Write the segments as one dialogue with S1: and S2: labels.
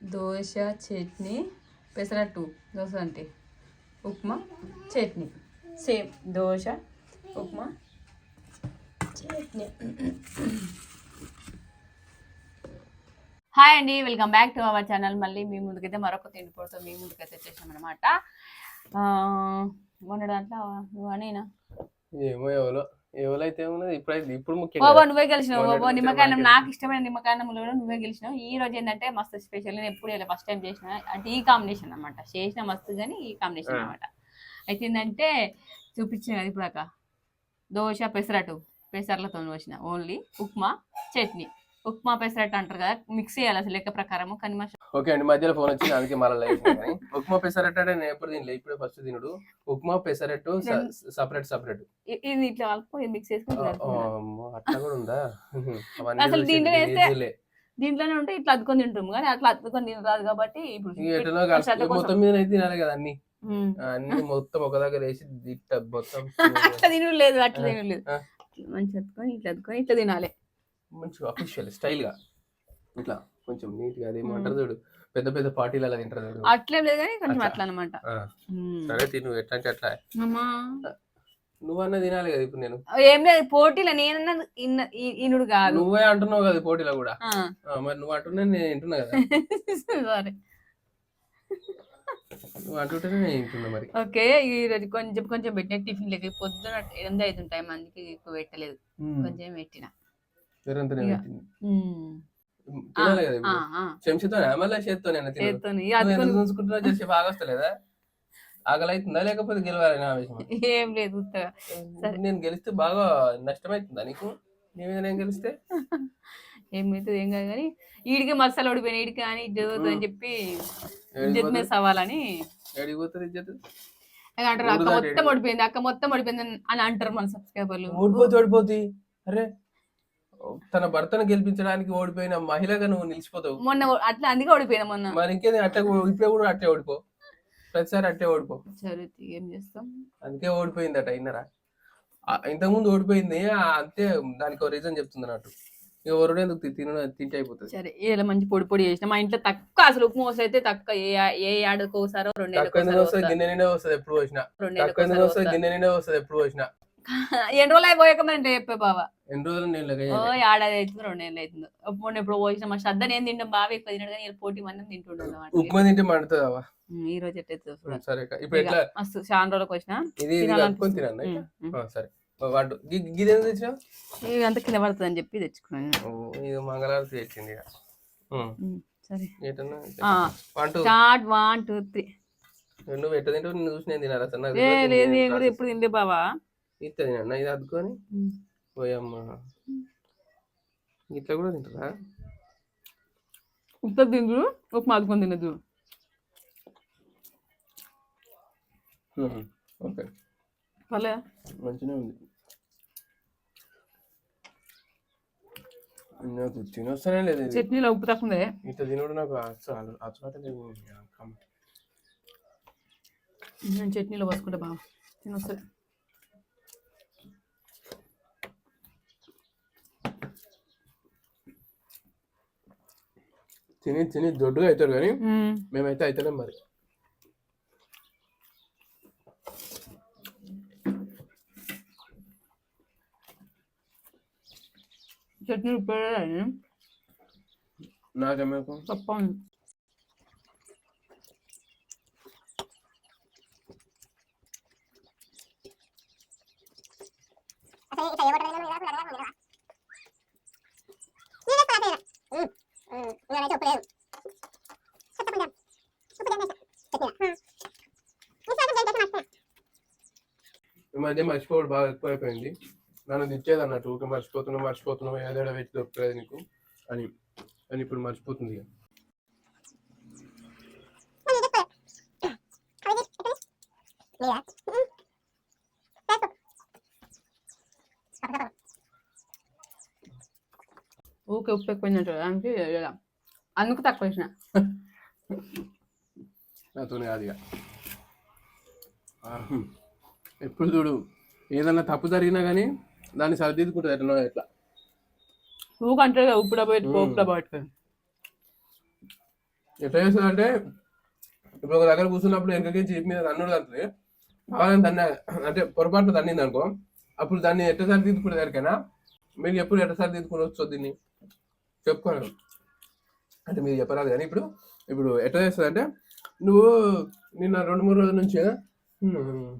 S1: దోశ చట్నీ పెసరట్టు దోశ అంటే upma chutney. Same dosa upma chutney. Hi అండి welcome back to our channel. మళ్ళీ మీ ముందుకైతే మరొక తిండి పొడితో మీ ముందుకైతే వచ్చేసాం అనమాట మొన్న దాంట్లో నువ్వు అనేనా
S2: ఏమో ఎవరో ఎవరైతే ఏమున్నది ఇప్పుడైతే ఇప్పుడు ముఖ్యం
S1: బాబా. నువ్వే గెలిచినావు. బాబా నిమ్మకాయనం నాకు ఇష్టమైన నిమ్మకాయనంలో నువ్వే గెలిచినావు. ఈ రోజు ఏంటంటే మస్తు స్పెషల్ నేను ఎప్పుడు ఫస్ట్ టైం చేసిన. అంటే ఈ కాంబినేషన్ అన్నమాట. చేసిన మస్తు కానీ ఈ కాంబినేషన్
S2: ఆ.
S1: అన్నమాట. అయితే ఏంటంటే చూపించిన కదా ఇప్పుడు దోశ పెసరట్టు. పెసర్లతో వచ్చిన ఓన్లీ ఉప్మా చట్నీ. ఉప్మా పెసరట్టు అంటారు కదా. మిక్స్ చేయాలి అసలు లెక్క ప్రకారము. కానీ
S2: ఓకే అండి. మధ్యలో ఫోన్ వచ్చింది. అందుకే మళ్ళీ కానీ. ఉప్మా పెసరట్టు అంటే నేను ఎప్పుడు తినలే. ఇప్పుడే ఫస్ట్ తినుడు. ఉప్మా పెసరట్టు సపరేట్ సపరేట్
S1: ఇది ఇట్లా కలుపుకొని మిక్స్ చేసుకొని కలుపుకున్నా.
S2: అట్లా కూడా ఉందా?
S1: అసలు దీంట్లో వేస్తే-. దీంట్లోనే ఉంటే ఇట్లా అద్దుకొని తింటాము కానీ అట్లా అద్దుకొని తినరాదు కాబట్టి ఇప్పుడు.
S2: మొత్తం మీద అయితే తినాలి కదా అన్ని. అన్ని మొత్తం ఒక దగ్గర వేసి దిట్ట మొత్తం.
S1: అట్లా తినలేదు అట్లా
S2: ఆ,
S1: తినలేదు
S2: ఆ.
S1: మంచి అద్దుకొని ఇట్లా అద్దుకొని ఇట్లా తినాలి.
S2: మంచిగా అఫీషియల్ స్టైల్గా. ఇట్లా. కొంచెం నీట్గా అదేమంటారు చూడు పెద్ద పెద్ద పార్టీలు అలా తింటారు చూడు.
S1: అట్లేం లేదు కానీ కొంచెం
S2: అట్లా.
S1: అనమాట
S2: సరే తిను ఎట్లా అంటే అట్లా నువ్వన్నా తినాలి కదా ఇప్పుడు నేను.
S1: ఏం లేదు పోటీలో నేనన్నా ఈనుడు కాదు.
S2: నువ్వే అంటున్నావు కదా పోటీలో కూడా. మరి నువ్వు అంటున్నా నేను వింటున్నా కదా.
S1: సరే
S2: మరి.
S1: ఓకే ఈ రోజు కొంచెం కొంచెం పెట్టిన టిఫిన్ లెక్క పొద్దున ఎనిమిది అవుతుంటాయి మందికి ఎక్కువ పెట్టలేదు. కొంచెం పెట్టిన.
S2: తినాలి కదా ఇప్పుడు. చెంచుతో మళ్ళీ చేత్తో నేను
S1: చేత్తోని
S2: చూసుకుంటున్నా చేసి బాగా వస్తలేదా ఆకలి అవుతుందా లేకపోతే గెలవాలి నా ఆవేశం?
S1: ఏం లేదు ఉత్తగా.
S2: నేను గెలిస్తే బాగా నష్టమవుతుందా నీకు? నీ మీద నేను గెలిస్తే?
S1: ఏమైతుంది ఏం కాదు కానీ ఈడికి మసాలా ఓడిపోయిన ఈడికి కానీ ఇది జరుగుతుంది అని చెప్పి ఇజ్జత్ మీద సవాలని.
S2: ఏడికి పోతుంది ఇజ్జత్?
S1: అని అంటారు అక్క మొత్తం. ఓడిపోయింది అక్క మొత్తం ఓడిపోయింది అని- అని అంటారు మన సబ్స్క్రైబర్లు
S2: ఓడిపోతే ఓడిపోతుంది అరే తన భర్తను గెలిపించడానికి ఓడిపోయిన మహిళగా నువ్వు నిలిచిపోతావు.
S1: మొన్న అట్లా అందుకే ఓడిపోయినా మొన్న.
S2: మరి ఇంకేది అట్టే ఇప్పుడే కూడా అట్టే ఓడిపో. ప్రతిసారి అట్టే ఓడిపో.
S1: సరే ఏం చేస్తాం?
S2: అందుకే ఓడిపోయిందట అయినరా ఇంతకుముందు ఓడిపోయింది అంతే దానికి ఒక రీజన్ చెప్తుంది అన్నట్టు. వరుడు ఎందుకు తిన తింటే అయిపోతుంది.
S1: సరే ఇలా మంచి పొడి పొడి చేసిన మా ఇంట్లో తక్కువ అసలు ఉప్పు మోస అయితే తక్కువ ఏ ఏ
S2: ఎందుకు వస్తుంది?
S1: రెండేళ్ళకోసారో
S2: గిన్నె నిండే వస్తుంది ఎప్పుడు వచ్చినా గిన్నె నిండే వస్తుంది ఎప్పుడు వచ్చినా
S1: ఎన్ని రోజులు అయిపోయాక మరి చెప్పే బావ?
S2: ఎన్ని రోజులు నేను
S1: ఓ. ఏడాది అవుతుంది రెండేళ్ళు అవుతుంది మొన్న ఎప్పుడు పోసిన మా శ్రద్ధ నేను తింటాం బాగా ఎక్కువ తినడు కానీ పోటీ మంది తింటుండే
S2: ఉప్మా తింటే మండుతుంది
S1: ఈ రోజు ఎట్టయితే.
S2: సరే. ఇప్పుడు ఎట్లా?
S1: మస్తు చాలా రోజులకు వచ్చిన
S2: ఇది తినన్నా? ఆ, సరే. వాడు గిది
S1: ఇవి అంతా కింద పడుతుంది అని చెప్పి తెచ్చుకున్నాను
S2: ఇది మంగళారతి తెచ్చింది
S1: సరే. Start one two three.
S2: నువ్వు ఎట్ట తింటావు? నిన్ను చూసి నేను తినాలి నేను
S1: నేను. ఎప్పుడు తిండే బావా.
S2: ఇట్లా తినన్నా ఇది అద్దుకొని పోయమ్మ. ఇట్లా కూడా తింటారా?
S1: ఉప్పు తిందురు ఉప్పు మాదుకొని తినదు.
S2: ఓకే.
S1: పర్లే
S2: మంచిగా ఉంది. నాకు తినొస్తానే లేదు
S1: చట్నీలో ఉప్పు తక్కువ ఉందే.
S2: ఇట్లా తినడు నాకు అసలు.
S1: నేను చట్నీలో పోసుకుంటా బావ. తినొస్తుంది.
S2: తిని తిని దొడ్డుగా అవుతారు కానీ మేమైతే అవుతలేం మరి.
S1: చట్నీ ఉప్పు.
S2: నాకేమేకు
S1: తప్ప
S2: మధ్య మర్చిపోవడం బాగా ఎక్కువైపోయింది నన్ను తెచ్చేది అన్నట్టు ఊరికే మర్చిపోతున్నావు మర్చిపోతున్నావు ఏదో వెచ్చి దొరుకుతుంది నీకు అని అని ఇప్పుడు మర్చిపోతుంది.
S1: ఊకే ఉప్పు ఎక్కువ ఇలా. అందుకు తక్కువ వేసిన
S2: నాతో కాదు ఇక ఆ, ఎప్పుడు చూడు. ఏదన్నా తప్పు జరిగినా కానీ దాన్ని సరిదిద్దుకుంటుంది ఎట్లా ఎట్లా.
S1: ఊక అంటే ఉప్పు డబ్బా పెట్టి
S2: మ్మ్.
S1: పోపు డబ్బా పెట్టుకో
S2: ఎట్లా చేస్తుంది అంటే ఇప్పుడు ఒక దగ్గర కూర్చున్నప్పుడు వెనకకి చీప్ మీద తన్నుడు తగ్గుతుంది కావాలని తన్న అంటే పొరపాటున తన్నింది అనుకో అప్పుడు దాన్ని ఎట్ట సరిదిద్దుకునే దానికైనా మీరు ఎప్పుడు ఎట్ట సరిదిద్దుకుని వచ్చు దీన్ని చెప్పుకోను. అంటే మీరు చెప్పరాదు కానీ ఇప్పుడు ఇప్పుడు ఎట్లా చేస్తుంది అంటే నువ్వు నిన్న రెండు మూడు రోజుల నుంచి "హ్మ్,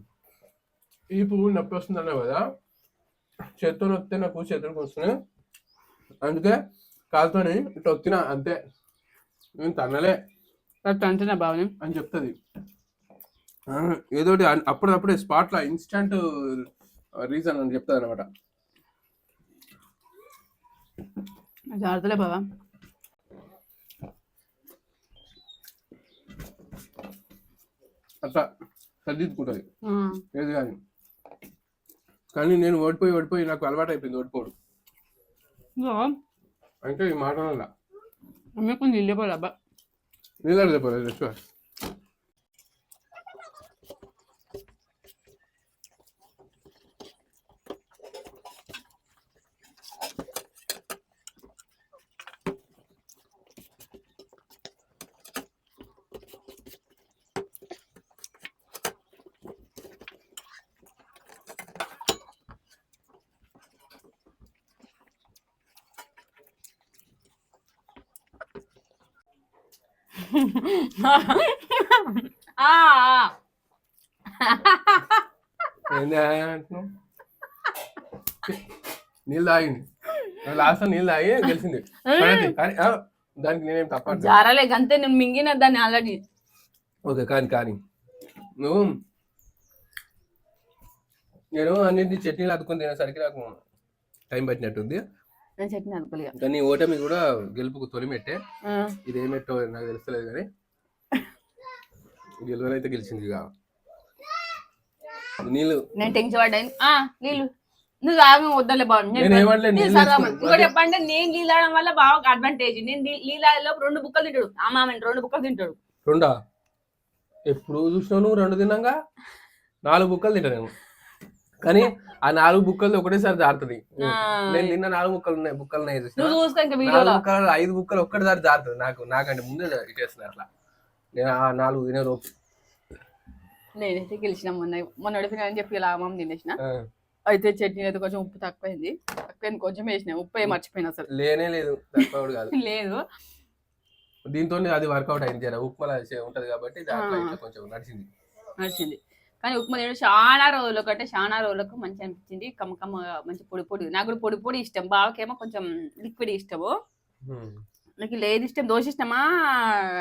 S2: ఈ పువ్వు నొప్పి వస్తుంది అన్నావు కదా చేత్తో నొక్కితే నాకు చేతులకు వస్తున్నాయి. అందుకే కాలుతోని ఇట్లా వచ్చిన అంతే. నేను తన్నలే
S1: అట్లా అంటున్నా బావని
S2: అని చెప్తుంది. ఏదోటి అప్పుడప్పుడే స్పాట్లో ఇన్స్టంట్ రీజన్ అని చెప్తుంది అనమాట
S1: జాగ్రత్తలే బావా.
S2: అట్లా సర్దిద్దుకుంటుంది. ఏది కానీ కానీ నేను ఓడిపోయి ఓడిపోయి నాకు అలవాటు అయిపోయింది ఓడిపోడు అంటే ఈ మాట వల్ల
S1: అమ్మే కొంచెం పోలే
S2: నీళ్ళు తాగింది. లాస్ట్ నీళ్ళు తాగి. కానీ ఆ, దానికి నేనేం తప్ప.
S1: జారలే గంతే నేను మింగిన దాన్ని ఆల్రెడీ.
S2: ఓకే కానీ కానీ. నువ్వు నేను అన్నింటి చట్నీలు అద్దుకొని తినేసరికి నాకు టైం పట్టినట్టుంది.
S1: నేను చట్నీ అనుకోలేగా
S2: కానీ ఓటమి కూడా గెలుపుకు తొలిమెట్టే. ఇది ఏమెట్టో నాకు తెలుస్తలేదు కానీ గెలువనైతే గెలిచింది ఇక. నీళ్ళు.
S1: నేను టెన్షన్ పడ్డాను ఆ నీళ్ళు. నువ్వు తాగ వద్దలే
S2: వేసుకుని-
S1: ఇంకోటి చెప్పంటే నేను నీళ్ళు తాగడం వల్ల బాగా అడ్వాంటేజ్ నేను నీళ్ళలో రెండు బుక్కలు తింటాడు. ఆ మామని రెండు బుక్కలు తింటాడు.
S2: రెండా? ఎప్పుడు చూసినావు నువ్వు రెండు తిన్నాగా? నాలుగు బుక్కలు తింటా నేను. కానీ ఆ నాలుగు బుక్కలు ఒకటేసారి జారుతుంది. నేను తిన్న నాలుగు బుక్కలు ఉన్నాయి బుక్కలు ఉన్నాయి చూసినా? బుక్కలు ఐదు బుక్కలు ఒక్కటిసారి జారుతుంది నాకు నాకంటే ముందే ఇటేస్తుంది అట్లా. నేను ఆ నాలుగు తినే రోపు
S1: నేనైతే గెలిచిన మొన్న మొన్న అని చెప్పి ఇలా అమ్మమ్మ తినేసిన. అయితే చట్నీ అయితే కొంచెం ఉప్పు తక్కువైంది. తక్కువైంది కొంచెం వేసిన ఉప్పు ఏ మర్చిపోయినా అసలు.
S2: లేనే లేదు కాదు.
S1: లేదు.
S2: దీంతో అది వర్కౌట్ అయింది జర ఉప్మా ఉంటది కాబట్టి దాంట్లో కొంచెం నడిచింది.
S1: నడిచింది. కానీ ఉప్మా తినడం చాలా రోజులకు అంటే చాలా రోజులకు మంచి అనిపించింది. కమ్మ కమ్మ మంచి పొడి పొడి. నాకు కూడా పొడి పొడి ఇష్టం. బావకేమో కొంచెం లిక్విడ్ ఇష్టము. నాకు ఇలా ఏది ఇష్టం. దోశ ఇష్టమా?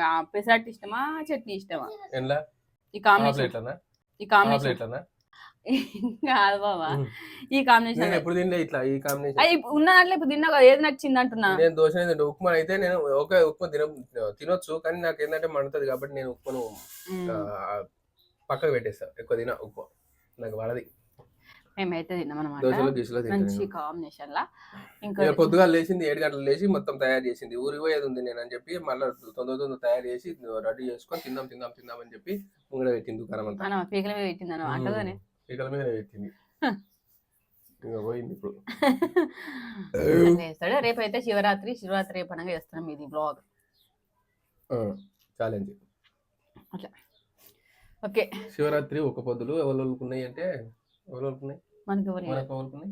S1: ఆ, పెసరట్టు ఇష్టమా? చట్నీ ఇష్టమా? ఈ కాంబినేషన్. ఈ కాంబినేషన్. కాదు బాబా. ఈ కాంబినేషన్
S2: ఎప్పుడు తినలే ఇట్లా ఈ కాంబినేషన్.
S1: అయ్యి ఉన్న దాంట్లో ఇప్పుడు తిన్నా ఏది నచ్చింది అంటున్నా?
S2: నేను దోశ ఉప్మా అయితే నేను ఓకే ఉప్మా తిన తినొచ్చు. కానీ నాకు ఏంటంటే మండుతుంది కాబట్టి నేను ఉప్మాను పక్కకు పెట్టేస్తా ఎక్కువ తిన ఉప్మా నాకు పడది.
S1: మేమైతే తిన్నాం
S2: దోశలో గీసులో
S1: మంచి కాంబినేషన్ లా ఇంకా
S2: నేను పొద్దుగా లేచింది ఏడు గంటలు లేచి మొత్తం తయారు చేసింది. ఊరికి పోయేది ఉంది నేను అని చెప్పి మళ్ళీ తొందర తొందర తయారు చేసి రెడీ చేసుకొని తిందాం తిందాం తిందాం అని చెప్పి ముంగడ పెట్టింది దుకాణం అంతా.
S1: మనం పీకల మీద పెట్టింది అన్న అంటదానే
S2: పీకల మీద పెట్టింది. ఇంకా పోయింది ఇప్పుడు.
S1: చేస్తాడు? రేపు అయితే శివరాత్రి శివరాత్రి పండుగ చేస్తున్నాం ఇది బ్లాగ్
S2: ఛాలెంజ్
S1: ఓకే.
S2: శివరాత్రి ఒక పొద్దులు ఎవరు ఉన్నాయి అంటే ఎవరు ఉన్నాయి
S1: మనకి ఎవరు లేరు.
S2: మనకు ఎవరుకున్నాయి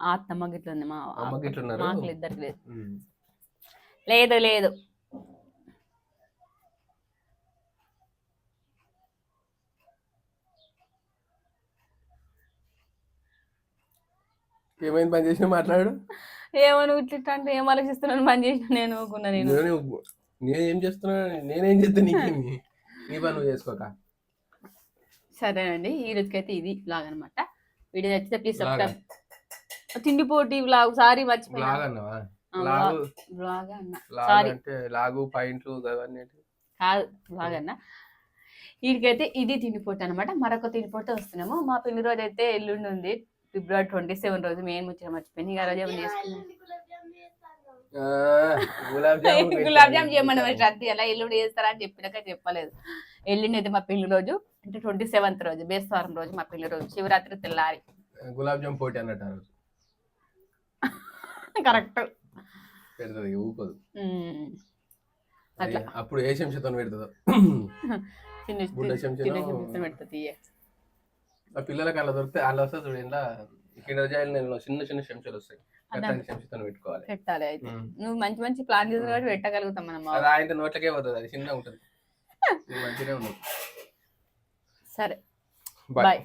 S1: ఆ అత్తమ్మ గిట్ల ఉంది మా
S2: అమ్మ గిట్ల ఉన్నారు.
S1: మాకు ఇద్దరికి లేదు లేదు లేదు.
S2: ఏమైంది పని చేసినా మాట్లాడు.
S1: ఏమో నువ్వు ఇట్లా అంటే ఏం ఆలోచిస్తున్నాను పని చేసిన నేను ఊరుకున్నా నేను.
S2: నేను నేనేం చేస్తున్నా నేనేం చేస్తా నీకేమి? నీ పని నువ్వు చేసుకోక.
S1: సరేనండి ఈ రోజుకైతే ఇది బ్లాగ్ అనమాట వీడియో నచ్చితే ప్లీజ్ సబ్స్క్రైబ్ తిండి పోటీ బ్లాగ్ సారీ మర్చిపోయినా.
S2: లాగ్ అన్నావా లాగు
S1: బ్లాగ్ అన్న.
S2: లాగ్
S1: సారీ
S2: అంటే లాగు పాయింట్లు అవన్నీ ఏంటి?
S1: కాదు బ్లాగ్ అన్న. వీడికైతే ఇది తిండిపోటు అనమాట మరొక తిండిపోటు వస్తున్నాము. మా పెళ్ళి రోజు అయితే ఎల్లుండి ఉంది. ఫిబ్రవరి ట్వంటీ సెవెన్ రోజు మేము ముచ్చట మర్చిపోయింది ఇక రోజు ఏమైనా
S2: గులాబ్
S1: జామ్. చేయమని రద్దు ఎలా ఎల్లుండి చేస్తారా అని చెప్పినాక చెప్పలేదు. అయితే మా పెళ్ళి రోజు అంటే ట్వంటీ సెవెంత్ రోజు బేస్తవారం రోజు మా పెళ్ళి రోజు శివరాత్రి తెల్లారి.
S2: గులాబ్ జామ్ పోటీ అన్నట్టు
S1: కరెక్ట్.
S2: పెడుతుంది ఊకోదు. అప్పుడు ఏ శంషతో పెడుతుందో.
S1: చిన్న చిన్న చెంచాతో పెడుతుంది.
S2: ఆ పిల్లలకి అలా దొరికితే అలా వస్తే చూడండి జాయిల్ నేను చిన్న చిన్న చెంచాలు వస్తాయి. చెంచాతో పెట్టుకోవాలి.
S1: పెట్టాలి అయితే. నువ్వు మంచి మంచి ప్లాన్ చేసిన పెట్టగలుగుతాం మనం
S2: అది ఆయన నోట్లకే పోతుంది అది చిన్నగా ఉంటుంది.
S1: సరే. బాయ్